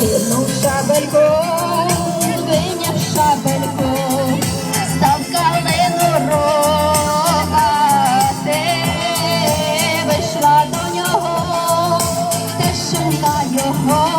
кинув шабельку, виняв шабельку, став калину рогати, вийшла до нього, тишина його.